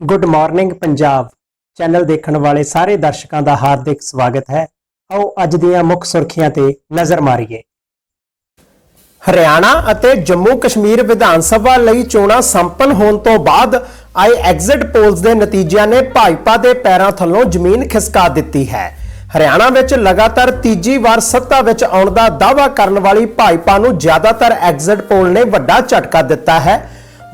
Good morning Punjab channel ਦੇਖਣ ਵਾਲੇ ਸਾਰੇ ਦਰਸ਼ਕਾਂ ਦਾ ਹਾਰਦਿਕ ਸਵਾਗਤ ਹੈ। ਆਓ ਅੱਜ ਦੀਆਂ ਮੁੱਖ ਸੁਰਖੀਆਂ ਤੇ ਨਜ਼ਰ ਮਾਰੀਏ। ਹਰਿਆਣਾ ਅਤੇ ਜੰਮੂ ਕਸ਼ਮੀਰ ਵਿਧਾਨ ਸਭਾ ਲਈ ਚੋਣਾਂ ਸੰਪੰਨ ਹੋਣ ਤੋਂ ਬਾਅਦ ਆਏ ਐਗਜ਼ਿਟ ਪੋਲਸ ਦੇ ਨਤੀਜਿਆਂ ਨੇ ਭਾਜਪਾ ਦੇ ਪੈਰਾਂ ਥੱਲੋਂ ਜ਼ਮੀਨ ਖਿਸਕਾ ਦਿੱਤੀ ਹੈ। ਹਰਿਆਣਾ ਵਿੱਚ ਲਗਾਤਾਰ ਤੀਜੀ ਵਾਰ ਸੱਤਾ ਵਿੱਚ ਆਉਣ ਦਾ ਦਾਅਵਾ ਕਰਨ ਵਾਲੀ ਭਾਜਪਾ ਨੂੰ ਜ਼ਿਆਦਾਤਰ ਐਗਜ਼ਿਟ ਪੋਲ ਨੇ ਵੱਡਾ ਝਟਕਾ ਦਿੱਤਾ ਹੈ।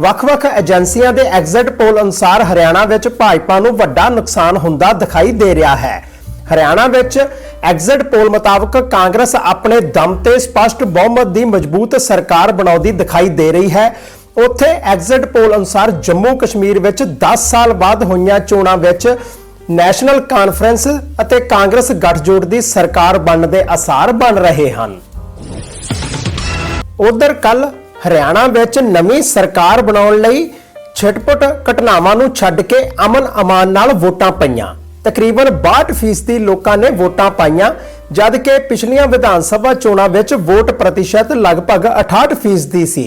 ਵੱਖ-ਵੱਖ ਏਜੰਸੀਆਂ ਦੇ ਐਗਜ਼ਿਟ ਪੋਲ ਅਨੁਸਾਰ ਹਰਿਆਣਾ ਵਿੱਚ ਭਾਜਪਾ ਨੂੰ ਵੱਡਾ ਨੁਕਸਾਨ ਹੁੰਦਾ ਦਿਖਾਈ ਦੇ ਰਿਹਾ ਹੈ। ਹਰਿਆਣਾ ਵਿੱਚ ਐਗਜ਼ਿਟ ਪੋਲ ਮੁਤਾਬਕ ਕਾਂਗਰਸ ਆਪਣੇ ਦਮ ਤੇ ਸਪਸ਼ਟ ਬਹੁਮਤ ਦੀ ਮਜ਼ਬੂਤ ਸਰਕਾਰ ਬਣਾਉਂਦੀ ਦਿਖਾਈ ਦੇ ਰਹੀ ਹੈ। ਉੱਥੇ ਐਗਜ਼ਿਟ ਪੋਲ ਅਨੁਸਾਰ ਜੰਮੂ ਕਸ਼ਮੀਰ ਵਿੱਚ 10 ਸਾਲ ਬਾਅਦ ਹੋਈਆਂ ਚੋਣਾਂ ਵਿੱਚ ਨੈਸ਼ਨਲ ਕਾਨਫਰੰਸ ਅਤੇ ਕਾਂਗਰਸ ਗੱਠਜੋੜ ਦੀ ਸਰਕਾਰ ਬਣਨ ਦੇ ਅਸਾਰ ਬਣ ਰਹੇ ਹਨ। ਉਧਰ ਕੱਲ ਹਰਿਆਣਾ ਵਿੱਚ ਨਵੀਂ ਸਰਕਾਰ ਬਣਾਉਣ ਲਈ ਛਿਟਪਟ ਘਟਨਾਵਾਂ ਨੂੰ ਛੱਡ ਕੇ ਅਮਨ ਅਮਾਨ ਨਾਲ ਵੋਟਾਂ ਪਈਆਂ। ਤਕਰੀਬਨ 62% ਲੋਕਾਂ ਨੇ ਵੋਟਾਂ ਪਾਈਆਂ ਜਦ ਕਿ ਪਿਛਲੀਆਂ ਵਿਧਾਨ ਸਭਾ ਚੋਣਾਂ ਵਿੱਚ ਵੋਟ ਪ੍ਰਤੀਸ਼ਤ ਲਗਭਗ 68% ਸੀ।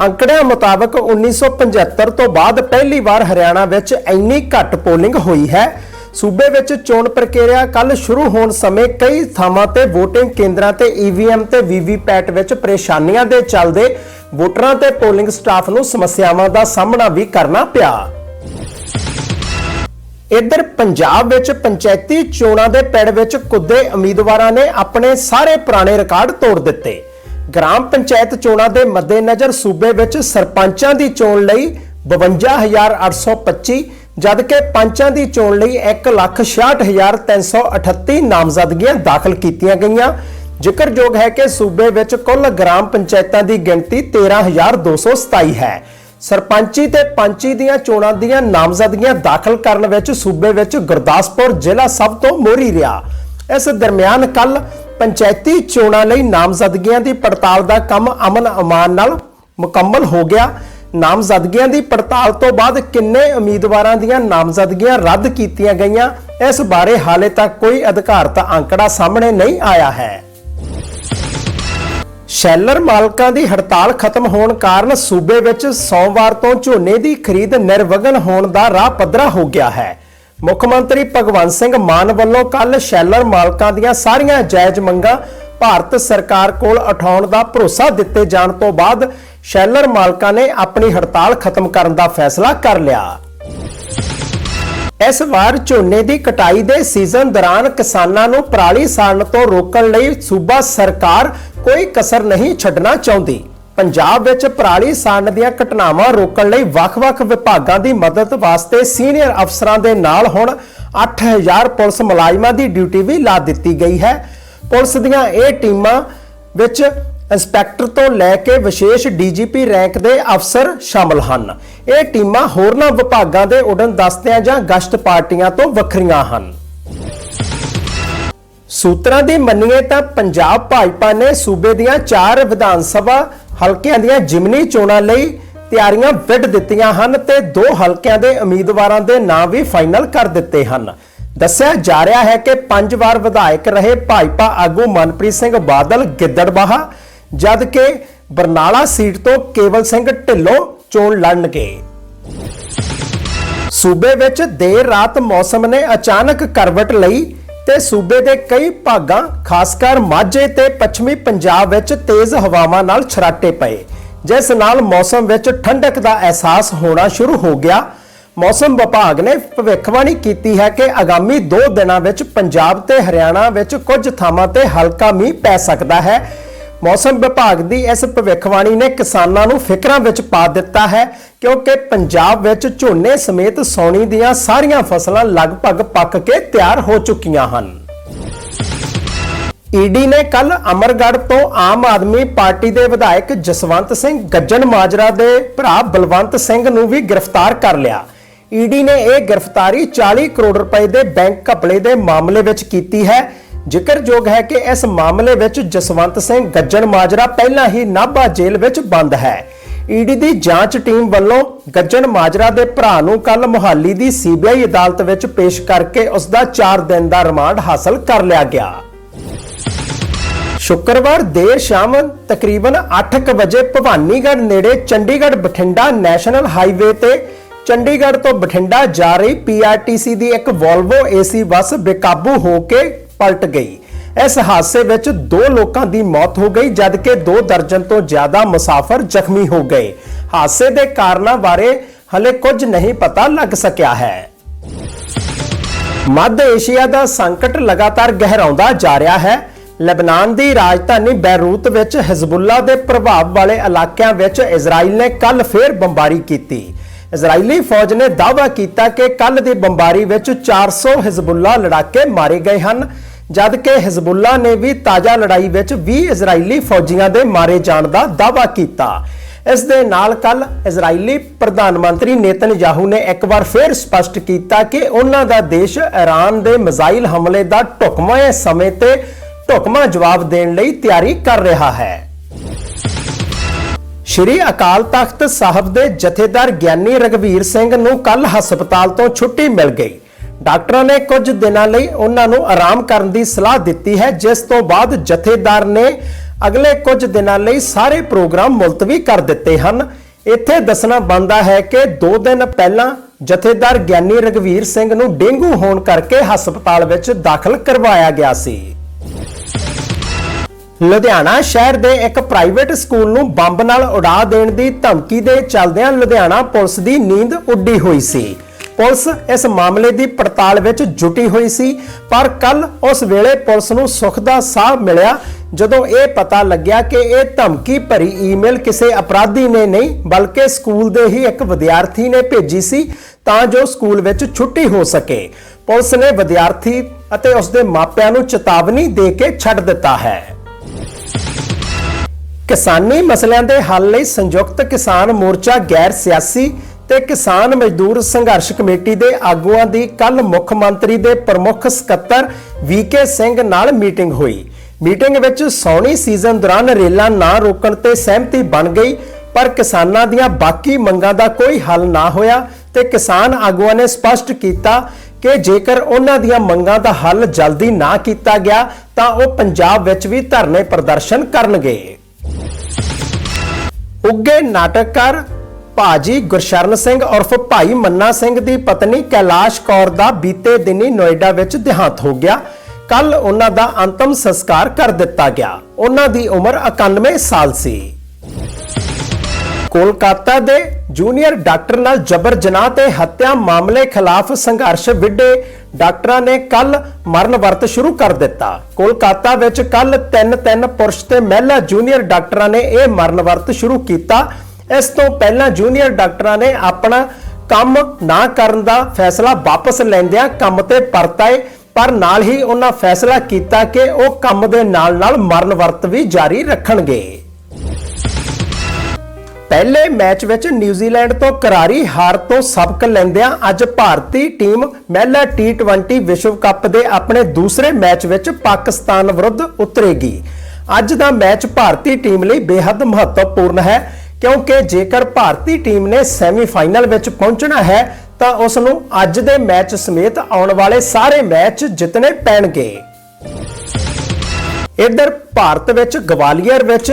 ਅੰਕੜਿਆਂ ਮੁਤਾਬਕ 1975 ਤੋਂ ਬਾਅਦ ਪਹਿਲੀ ਵਾਰ ਹਰਿਆਣਾ ਵਿੱਚ ਇੰਨੀ ਘੱਟ ਪੋਲਿੰਗ ਹੋਈ ਹੈ। ਸੂਬੇ ਵਿੱਚ ਚੋਣ ਪ੍ਰਕਿਰਿਆ ਕੱਲ ਸ਼ੁਰੂ ਹੋਣ ਸਮੇਂ ਕਈ ਥਾਵਾਂ ਤੇ VOTING ਕੇਂਦਰਾਂ ਤੇ EVM ਤੇ VVPAT ਵਿੱਚ ਪਰੇਸ਼ਾਨੀਆਂ ਦੇ ਚੱਲਦੇ ਵੋਟਰਾਂ ਤੇ ਪੋਲਿੰਗ ਸਟਾਫ ਨੂੰ ਸਮੱਸਿਆਵਾਂ ਦਾ ਸਾਹਮਣਾ ਵੀ ਕਰਨਾ ਪਿਆ। ਇੱਧਰ ਪੰਜਾਬ ਵਿੱਚ ਪੰਚਾਇਤੀ ਚੋਣਾਂ ਦੇ ਪਿੜ ਵਿੱਚ ਕੁੱਦੇ ਉਮੀਦਵਾਰਾਂ ਨੇ ਆਪਣੇ ਸਾਰੇ ਪੁਰਾਣੇ ਰਿਕਾਰਡ ਤੋੜ ਦਿੱਤੇ। ਗ੍ਰਾਮ ਪੰਚਾਇਤ ਚੋਣਾਂ ਦੇ ਮੱਦੇਨਜ਼ਰ ਸੂਬੇ ਵਿੱਚ ਸਰਪੰਚਾਂ ਦੀ ਚੋਣ ਲਈ 52825 ਜਦਕਿ ਪੰਚਾਂ ਦੀ ਚੋਣ ਲਈ 166338 ਨਾਮਜ਼ਦਗੀਆਂ ਦਾਖਲ ਕੀਤੀਆਂ ਗਈਆਂ। ਜ਼ਿਕਰਯੋਗ ਹੈ ਕਿ ਸੂਬੇ ਵਿੱਚ ਕੁੱਲ ਗ੍ਰਾਮ ਪੰਚਾਇਤਾਂ ਦੀ ਗਿਣਤੀ 13227 ਹੈ। ਸਰਪੰਚੀ ਤੇ ਪੰਚੀ ਦੀਆਂ ਚੋਣਾਂ ਦੀਆਂ ਨਾਮਜ਼ਦਗੀਆਂ ਦਾਖਲ ਕਰਨ ਵਿੱਚ ਸੂਬੇ ਵਿੱਚ ਗੁਰਦਾਸਪੁਰ ਜ਼ਿਲ੍ਹਾ ਸਭ ਤੋਂ ਮੋਹਰੀ ਰਿਹਾ। ਇਸ ਦਰਮਿਆਨ ਕੱਲ ਪੰਚਾਇਤੀ ਚੋਣਾਂ ਲਈ ਨਾਮਜ਼ਦਗੀਆਂ ਦੀ ਪੜਤਾਲ ਦਾ ਕੰਮ ਅਮਨ ਅਮਾਨ ਨਾਲ ਮੁਕੰਮਲ ਹੋ ਗਿਆ। ਨਾਮਜ਼ਦਗੀਆਂ ਦੀ ਪੜਤਾਲ ਤੋਂ ਬਾਅਦ ਕਿੰਨੇ ਉਮੀਦਵਾਰਾਂ ਦੀਆਂ ਨਾਮਜ਼ਦਗੀਆਂ ਰੱਦ ਕੀਤੀਆਂ ਗਈਆਂ, ਇਸ ਬਾਰੇ ਹਾਲੇ ਤੱਕ ਕੋਈ ਅਧਿਕਾਰਤ ਅੰਕੜਾ ਸਾਹਮਣੇ ਨਹੀਂ ਆਇਆ ਹੈ। ਸ਼ੈਲਰ ਮਾਲਕਾਂ ਦੀ ਹੜਤਾਲ ਖਤਮ ਹੋਣ ਕਾਰਨ ਸੂਬੇ ਵਿੱਚ ਸੋਮਵਾਰ ਤੋਂ ਝੋਨੇ ਦੀ ਖਰੀਦ ਨਿਰਵਗਨ ਹੋਣ ਦਾ ਰਾਹ ਪੱਧਰਾ ਹੋ ਗਿਆ ਹੈ। ਮੁੱਖ ਮੰਤਰੀ ਭਗਵੰਤ ਸਿੰਘ ਮਾਨ ਵੱਲੋਂ ਕੱਲ ਸ਼ੈਲਰ ਮਾਲਕਾਂ ਦੀਆਂ ਸਾਰੀਆਂ ਜਾਇਜ਼ ਮੰਗਾਂ ਭਾਰਤ ਸਰਕਾਰ ਕੋਲ ਉਠਾਉਣ ਦਾ ਭਰੋਸਾ ਦਿੱਤੇ ਜਾਣ ਤੋਂ ਬਾਅਦ ਸ਼ੈਲਰ ਮਾਲਕਾਂ ਨੇ ਆਪਣੀ ਹੜਤਾਲ ਖਤਮ ਕਰਨ ਦਾ ਫੈਸਲਾ ਕਰ ਲਿਆ। ਇਸ ਵਾਰ ਝੋਨੇ ਦੀ ਕਟਾਈ ਦੇ ਸੀਜ਼ਨ ਦੌਰਾਨ ਕਿਸਾਨਾਂ ਨੂੰ ਪਰਾਲੀ ਸਾੜਨ ਤੋਂ ਰੋਕਣ ਲਈ ਸੂਬਾ ਸਰਕਾਰ ਕੋਈ ਕਸਰ ਨਹੀਂ ਛੱਡਣਾ ਚਾਹੁੰਦੀ। ਪੰਜਾਬ ਵਿੱਚ ਪਰਾਲੀ ਸਾੜਨ ਦੀਆਂ ਘਟਨਾਵਾਂ ਰੋਕਣ ਲਈ ਵੱਖ-ਵੱਖ ਵਿਭਾਗਾਂ ਦੀ ਮਦਦ ਵਾਸਤੇ ਸੀਨੀਅਰ ਅਫਸਰਾਂ ਦੇ ਨਾਲ ਹੁਣ 8000 ਪੁਲਿਸ ਮੁਲਾਜ਼ਮਾਂ ਦੀ ਡਿਊਟੀ ਵੀ ਲਾ ਦਿੱਤੀ ਗਈ ਹੈ। ਪੁਲਿਸ ਦੀਆਂ ਇਹ ਟੀਮਾਂ ਵਿੱਚ ਇੰਸਪੈਕਟਰ ਤੋਂ ਲੈ ਕੇ ਵਿਸ਼ੇਸ਼ ਡੀਜੀਪੀ ਰੈਂਕ ਦੇ ਅਫਸਰ ਸ਼ਾਮਲ ਹਨ। ਇਹ ਟੀਮਾਂ ਹੋਰਨਾਂ ਵਿਭਾਗਾਂ ਦੇ ਉਡਨ ਦਸਤਿਆਂ ਜਾਂ ਗਸ਼ਤ ਪਾਰਟੀਆਂ ਤੋਂ ਵੱਖਰੀਆਂ ਹਨ। ਸੂਤਰਾਂ ਦੀ ਮੰਨੀਏ ਤਾਂ ਪੰਜਾਬ ਭਾਜਪਾ ਨੇ ਸੂਬੇ ਦੀਆਂ ਚਾਰ ਵਿਧਾਨ ਸਭਾ ਹਲਕਿਆਂ ਦੀਆਂ ਜਿਮਨੀ ਚੋਣਾਂ ਲਈ ਤਿਆਰੀਆਂ ਵਿੱਢ ਦਿੱਤੀਆਂ ਹਨ ਤੇ ਦੋ ਹਲਕਿਆਂ ਦੇ ਉਮੀਦਵਾਰਾਂ ਦੇ ਨਾਂ ਵੀ ਫਾਈਨਲ ਕਰ ਦਿੱਤੇ ਹਨ। ਦੱਸਿਆ ਜਾ ਰਿਹਾ ਹੈ ਕਿ ਪੰਜ ਵਾਰ ਵਿਧਾਇਕ ਰਹੇ ਭਾਜਪਾ ਆਗੂ ਮਨਪ੍ਰੀਤ ਸਿੰਘ ਬਾਦਲ ਗਿੱਦੜਬਾਹਾ ਜਦ ਕਿ ਬਰਨਾਲਾ ਸੀਟ ਤੋਂ ਕੇਵਲ ਸਿੰਘ ਢਿੱਲੋਂ ਚੋਣ ਲੜਨਗੇ। ਸੂਬੇ ਵਿੱਚ ਦੇਰ ਰਾਤ ਮੌਸਮ ਨੇ ਅਚਾਨਕ ਕਰਵਟ ਲਈ ਤੇ ਸੂਬੇ ਦੇ ਕਈ ਭਾਗਾਂ, ਖਾਸ ਕਰ ਮਾਝੇ ਤੇ ਪੱਛਮੀ ਪੰਜਾਬ ਵਿੱਚ ਤੇਜ਼ ਹਵਾਵਾਂ ਨਾਲ ਛਰਾਟੇ ਪਏ। ਜਿਸ ਨਾਲ ਮੌਸਮ ਵਿੱਚ ਠੰਡਕ ਦਾ ਅਹਿਸਾਸ ਹੋਣਾ ਸ਼ੁਰੂ ਹੋ ਗਿਆ। ਮੌਸਮ ਵਿਭਾਗ ਨੇ ਭਵਿੱਖਬਾਣੀ ਕੀਤੀ ਹੈ ਕਿ ਆਗਾਮੀ 2 ਦਿਨਾਂ ਵਿੱਚ ਪੰਜਾਬ ਤੇ ਹਰਿਆਣਾ ਵਿੱਚ ਕੁਝ ਥਾਵਾਂ ਤੇ ਹਲਕਾ ਮੀਂਹ ਪੈ ਸਕਦਾ ਹੈ। ਮੌਸਮ ਵਿਭਾਗ ਦੀ ਇਸ ਭਵਿੱਖਬਾਣੀ ਨੇ ਕਿਸਾਨਾਂ ਨੂੰ ਫਿਕਰਾਂ ਵਿੱਚ ਪਾ ਦਿੱਤਾ ਹੈ, ਕਿਉਂਕਿ ਪੰਜਾਬ ਵਿੱਚ ਝੋਨੇ ਸਮੇਤ ਸੌਣੀ ਦੀਆਂ ਸਾਰੀਆਂ ਫਸਲਾਂ ਲਗਭਗ ਪੱਕ ਕੇ ਤਿਆਰ ਹੋ ਚੁੱਕੀਆਂ ਹਨ। ਈਡੀ ਨੇ ਕੱਲ ਅਮਰਗੜ੍ਹ ਤੋਂ ਆਮ ਆਦਮੀ ਪਾਰਟੀ ਦੇ ਵਿਧਾਇਕ ਜਸਵੰਤ ਸਿੰਘ ਗੱਜਣ ਮਾਜਰਾ ਦੇ ਭਰਾ ਬਲਵੰਤ ਸਿੰਘ ਨੂੰ ਵੀ ਗ੍ਰਿਫਤਾਰ ਕਰ ਲਿਆ। ਈਡੀ ਨੇ ਇਹ ਗ੍ਰਿਫਤਾਰੀ 40 ਕਰੋੜ ਰੁਪਏ ਦੇ ਬੈਂਕ ਘਪਲੇ ਦੇ ਮਾਮਲੇ ਵਿੱਚ ਕੀਤੀ ਹੈ। ਜ਼ਿਕਰਯੋਗ ਹੈ ਕਿ ਇਸ ਮਾਮਲੇ ਵਿੱਚ ਜਸਵੰਤ ਸਿੰਘ ਗੱਜਣ ਮਾਜਰਾ ਪਹਿਲਾਂ ਹੀ ਨਾਭਾ ਜੇਲ੍ਹ ਵਿੱਚ ਬੰਦ ਹੈ। ਈਡੀ ਦੀ ਜਾਂਚ ਟੀਮ ਵੱਲੋਂ ਗੱਜਣ ਮਾਜਰਾ ਦੇ ਭਰਾ ਨੂੰ ਕੱਲ ਮੁਹਾਲੀ ਦੀ ਸੀਬੀਆਈ ਅਦਾਲਤ ਵਿੱਚ ਪੇਸ਼ ਕਰਕੇ ਉਸ ਦਾ 4 ਦਿਨ ਦਾ ਰਿਮਾਂਡ ਹਾਸਲ ਕਰ ਲਿਆ ਗਿਆ। ਸ਼ੁੱਕਰਵਾਰ ਦੇਰ ਸ਼ਾਮ ਤਕਰੀਬਨ 8:00 ਵਜੇ ਭਵਾਨੀਗੜ੍ਹ ਨੇੜੇ ਚੰਡੀਗੜ੍ਹ ਬਠਿੰਡਾ ਨੈਸ਼ਨਲ ਹਾਈਵੇ ਤੇ ਚੰਡੀਗੜ੍ਹ ਤੋਂ ਬਠਿੰਡਾ ਜਾ ਰਹੀ ਪੀਆਰਟੀਸੀ ਦੀ ਇੱਕ ਵੋਲਵੋ ਏਸੀ ਬੱਸ ਬੇਕਾਬੂ ਹੋ ਕੇ ਪਲਟ ਗਈ। ਇਸ ਹਾਦਸੇ ਵਿੱਚ ਦੋ ਲੋਕਾਂ ਦੀ ਮੌਤ ਹੋ ਗਈ, ਜਦਕਿ ਦੋ ਦਰਜਨ ਤੋਂ ਜ਼ਿਆਦਾ ਮੁਸਾਫਰ ਜ਼ਖਮੀ ਹੋ ਗਏ। ਹਾਦਸੇ ਦੇ ਕਾਰਨਾਂ ਬਾਰੇ ਹਲੇ ਕੁਝ ਨਹੀਂ ਪਤਾ ਲੱਗ ਸਕਿਆ ਹੈ। ਮੱਧ ਏਸ਼ੀਆ ਦਾ ਸੰਕਟ ਲਗਾਤਾਰ ਗਹਿਰਾਉਂਦਾ ਜਾ ਰਿਹਾ ਹੈ। ਲਬਨਾਨ ਦੀ ਰਾਜਧਾਨੀ ਬੈਰੂਤ ਵਿੱਚ ਹਿਜ਼ਬੁੱਲਾ ਦੇ ਪ੍ਰਭਾਵ ਵਾਲੇ ਇਲਾਕਿਆਂ ਵਿੱਚ ਇਜ਼ਰਾਈਲ ਨੇ ਕੱਲ ਫੇਰ ਬੰਬਾਰੀ ਕੀਤੀ। ਇਜ਼ਰਾਈਲੀ ਫੌਜ ਨੇ ਦਾਅਵਾ ਕੀਤਾ ਕਿ ਕੱਲ ਦੀ ਬੰਬਾਰੀ ਵਿੱਚ 400 ਹਿਜ਼ਬੁੱਲਾ ਲੜਾਕੇ ਮਾਰੇ ਗਏ ਹਨ। ਜਦਕਿ ਹਿਜ਼ਬੁੱਲਾ ਨੇ ਵੀ ਤਾਜ਼ਾ ਲੜਾਈ ਵਿੱਚ 20 ਇਜ਼ਰਾਈਲੀ ਫੌਜੀਆਂ ਦੇ ਮਾਰੇ ਜਾਣ ਦਾ ਦਾਅਵਾ ਕੀਤਾ। ਇਸ ਦੇ ਨਾਲ ਕੱਲ ਇਜ਼ਰਾਈਲੀ ਪ੍ਰਧਾਨ ਮੰਤਰੀ ਨੇਤਨਯਾਹੂ ਨੇ ਇੱਕ ਵਾਰ ਫਿਰ ਸਪਸ਼ਟ ਕੀਤਾ ਕਿ ਉਹਨਾਂ ਦਾ ਦੇਸ਼ ਈਰਾਨ ਦੇ ਮਿਜ਼ਾਈਲ ਹਮਲੇ ਦਾ ਢੁਕਵੇਂ ਸਮੇਂ ਤੇ ਢੁਕਵਾਂ ਜਵਾਬ ਦੇਣ ਲਈ ਤਿਆਰੀ ਕਰ ਰਿਹਾ ਹੈ। ਸ਼੍ਰੀ ਅਕਾਲ ਤਖਤ ਸਾਹਿਬ ਦੇ ਜਥੇਦਾਰ ਗਿਆਨੀ ਰਗਵੀਰ ਸਿੰਘ ਨੂੰ ਕੱਲ ਹਸਪਤਾਲ ਤੋਂ ਛੁੱਟੀ ਮਿਲ ਗਈ। ਡਾਕਟਰਾਂ ਨੇ ਕੁਝ ਦਿਨਾਂ ਲਈ ਉਹਨਾਂ ਨੂੰ ਆਰਾਮ ਕਰਨ ਦੀ ਸਲਾਹ ਦਿੱਤੀ ਹੈ, ਜਿਸ ਤੋਂ ਬਾਅਦ ਜਥੇਦਾਰ ਨੇ ਅਗਲੇ ਕੁਝ ਦਿਨਾਂ ਲਈ ਸਾਰੇ ਪ੍ਰੋਗਰਾਮ ਮੁਲਤਵੀ ਕਰ ਦਿੱਤੇ ਹਨ। ਇੱਥੇ ਦੱਸਣਾ ਬਣਦਾ ਹੈ ਕਿ 2 ਦਿਨ ਪਹਿਲਾਂ ਜਥੇਦਾਰ ਗਿਆਨੀ ਰਗਵੀਰ ਸਿੰਘ ਨੂੰ ਡੇਂਗੂ ਹੋਣ ਕਰਕੇ ਹਸਪਤਾਲ ਵਿੱਚ ਦਾਖਲ ਕਰਵਾਇਆ ਗਿਆ ਸੀ। ਲੁਧਿਆਣਾ ਸ਼ਹਿਰ ਦੇ ਇੱਕ ਪ੍ਰਾਈਵੇਟ ਸਕੂਲ ਨੂੰ ਬੰਬ ਨਾਲ ਉਡਾ ਦੇਣ ਦੀ ਧਮਕੀ ਦੇ ਚੱਲਦਿਆਂ ਲੁਧਿਆਣਾ ਪੁਲਿਸ ਦੀ ਨੀਂਦ ਉੱਡੀ ਹੋਈ ਸੀ। ਪੁਲਿਸ ਇਸ ਮਾਮਲੇ ਦੀ ਪੜਤਾਲ ਵਿੱਚ ਜੁਟੀ ਹੋਈ ਸੀ, ਪਰ ਕੱਲ ਉਸ ਵੇਲੇ ਪੁਲਿਸ ਨੂੰ ਸੁੱਖ ਦਾ ਸਾਹ ਮਿਲਿਆ, ਜਦੋਂ ਇਹ ਪਤਾ ਲੱਗਿਆ ਕਿ ਇਹ ਧਮਕੀ ਭਰੀ ਈਮੇਲ ਕਿਸੇ ਅਪਰਾਧੀ ਨੇ ਨਹੀਂ, ਬਲਕਿ ਸਕੂਲ ਦੇ ਹੀ ਇੱਕ ਵਿਦਿਆਰਥੀ ਨੇ ਭੇਜੀ ਸੀ ਤਾਂ ਜੋ ਸਕੂਲ ਵਿੱਚ ਛੁੱਟੀ ਹੋ ਸਕੇ। ਪੁਲਿਸ ਨੇ ਵਿਦਿਆਰਥੀ ਅਤੇ ਉਸ ਦੇ ਮਾਪਿਆਂ ਨੂੰ ਚੇਤਾਵਨੀ ਦੇ ਕੇ ਛੱਡ ਦਿੱਤਾ ਹੈ। ਕਿਸਾਨੀ ਮਸਲਿਆਂ ਦੇ ਹੱਲ ਲਈ ਸੰਯੁਕਤ ਕਿਸਾਨ ਮੋਰਚਾ ਗੈਰ ਸਿਆਸੀ ਤੇ ਕਿਸਾਨ ਮਜ਼ਦੂਰ ਸੰਘਰਸ਼ ਕਮੇਟੀ ਦੇ ਆਗੂਆਂ ਦੀ ਕੱਲ ਮੁੱਖ ਮੰਤਰੀ ਦੇ ਪ੍ਰਮੁੱਖ ਸਕੱਤਰ ਵੀਕੇ ਸਿੰਘ ਨਾਲ ਮੀਟਿੰਗ ਹੋਈ। ਮੀਟਿੰਗ ਵਿੱਚ ਸੌਣੀ ਸੀਜ਼ਨ ਦੌਰਾਨ ਰੇਲਾਂ ਨਾ ਰੋਕਣ ਤੇ ਸਹਿਮਤੀ ਬਣ ਗਈ, ਪਰ ਕਿਸਾਨਾਂ ਦੀਆਂ ਬਾਕੀ ਮੰਗਾਂ ਦਾ ਕੋਈ ਹੱਲ ਨਾ ਹੋਇਆ ਤੇ ਕਿਸਾਨ ਆਗੂਆਂ ਨੇ ਸਪਸ਼ਟ ਕੀਤਾ ਕਿ ਜੇਕਰ ਉਹਨਾਂ ਦੀਆਂ ਮੰਗਾਂ ਦਾ ਹੱਲ ਜਲਦੀ ਨਾ ਕੀਤਾ ਗਿਆ, ਤਾਂ ਉਹ ਪੰਜਾਬ ਵਿੱਚ ਵੀ ਧਰਨੇ ਪ੍ਰਦਰਸ਼ਨ ਕਰਨਗੇ। ਉੱਗੇ ਨਾਟਕਕਾਰ ਭਾਜੀ ਗੁਰਸ਼ਰਨ ਸਿੰਘ ਉਰਫ ਭਾਈ ਮੰਨਾ ਸਿੰਘ ਦੀ ਪਤਨੀ ਕੈਲਾਸ਼ ਕੌਰ ਦਾ ਬੀਤੇ ਦਿਨੀ ਨੋਇਡਾ ਵਿੱਚ ਦੇਹਾਂਤ ਹੋ ਗਿਆ। ਕੱਲ ਉਹਨਾਂ ਦਾ ਅੰਤਮ ਸੰਸਕਾਰ ਕਰ ਦਿੱਤਾ ਗਿਆ। ਉਹਨਾਂ ਦੀ ਉਮਰ 91 ਸਾਲ ਸੀ। ਕੋਲਕਾਤਾ ਦੇ ਜੂਨੀਅਰ ਡਾਕਟਰ ਨਾਲ ਜਬਰ ਜਨਾਹ ਤੇ ਹੱਤਿਆ ਮਾਮਲੇ ਖਿਲਾਫ ਸੰਘਰਸ਼ ਵਿੱਢੇ ਡਾਕਟਰਾਂ ਨੇ ਕੱਲ ਮਰਨ ਵਰਤ ਸ਼ੁਰੂ ਕਰ ਦਿੱਤਾ। ਕੋਲਕਾਤਾ ਵਿੱਚ ਕੱਲ ਤਿੰਨ ਤਿੰਨ ਪੁਰਸ਼ ਤੇ ਮਹਿਲਾ ਜੂਨੀਅਰ ਡਾਕਟਰਾਂ ਨੇ ਇਹ ਮਰਨ ਵਰਤ ਸ਼ੁਰੂ ਕੀਤਾ। ਇਸ ਤੋਂ ਪਹਿਲਾਂ ਜੂਨੀਅਰ ਡਾਕਟਰਾਂ ਨੇ ਆਪਣਾ ਕੰਮ ਨਾ ਕਰਨ ਦਾ ਫੈਸਲਾ ਵਾਪਸ ਲੈਂਦਿਆਂ ਕੰਮ ਤੇ ਪਰਤ ਆਏ ਪਰ ਨਾਲ ਹੀ ਉਹਨਾਂ ਫੈਸਲਾ ਕੀਤਾ ਕਿ ਉਹ ਕੰਮ ਦੇ ਨਾਲ-ਨਾਲ ਮਰਨ ਵਰਤ ਵੀ ਜਾਰੀ ਰੱਖਣਗੇ। ਪਹਿਲੇ ਮੈਚ ਵਿੱਚ ਨਿਊਜ਼ੀਲੈਂਡ ਤੋਂ ਕਰਾਰੀ ਹਾਰ ਤੋਂ ਸਬਕ ਲੈਂਦਿਆਂ ਅੱਜ ਭਾਰਤੀ ਟੀਮ ਮਹਿਲਾ T20 ਵਿਸ਼ਵ ਕੱਪ ਦੇ ਆਪਣੇ ਦੂਸਰੇ ਮੈਚ ਵਿੱਚ ਪਾਕਿਸਤਾਨ ਵਿਰੁੱਧ ਉਤਰੇਗੀ। ਅੱਜ ਦਾ ਮੈਚ ਭਾਰਤੀ ਟੀਮ ਲਈ ਬੇहद ਮਹੱਤਵਪੂਰਨ ਹੈ। ਕਿਉਂਕਿ ਜੇਕਰ ਭਾਰਤੀ ਟੀਮ ਨੇ ਸੈਮੀਫਾਈਨਲ ਵਿੱਚ ਪਹੁੰਚਣਾ ਹੈ, ਤਾਂ ਉਸ ਨੂੰ ਅੱਜ ਦੇ ਮੈਚ ਸਮੇਤ ਆਉਣ ਵਾਲੇ ਸਾਰੇ ਮੈਚ ਜਿੱਤਣੇ ਪੈਣਗੇ। ਇੱਧਰ ਭਾਰਤ ਵਿੱਚ ਗਵਾਲੀਅਰ ਵਿੱਚ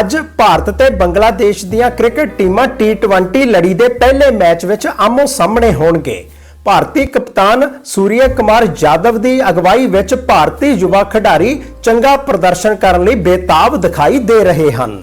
ਅੱਜ ਭਾਰਤ ਤੇ ਬੰਗਲਾਦੇਸ਼ ਦੀਆਂ ਕ੍ਰਿਕਟ ਟੀਮਾਂ T20 ਲੜੀ ਦੇ ਪਹਿਲੇ ਮੈਚ ਵਿੱਚ ਆਮੋ ਸਾਹਮਣੇ ਹੋਣਗੇ। ਭਾਰਤੀ ਕਪਤਾਨ ਸੂਰਿਆ ਕੁਮਾਰ ਯਾਦਵ ਦੀ ਅਗਵਾਈ ਵਿੱਚ ਭਾਰਤੀ ਯੁਵਾ ਖਿਡਾਰੀ ਚੰਗਾ ਪ੍ਰਦਰਸ਼ਨ ਕਰਨ ਲਈ ਬੇਤਾਬ ਦਿਖਾਈ ਦੇ ਰਹੇ ਹਨ।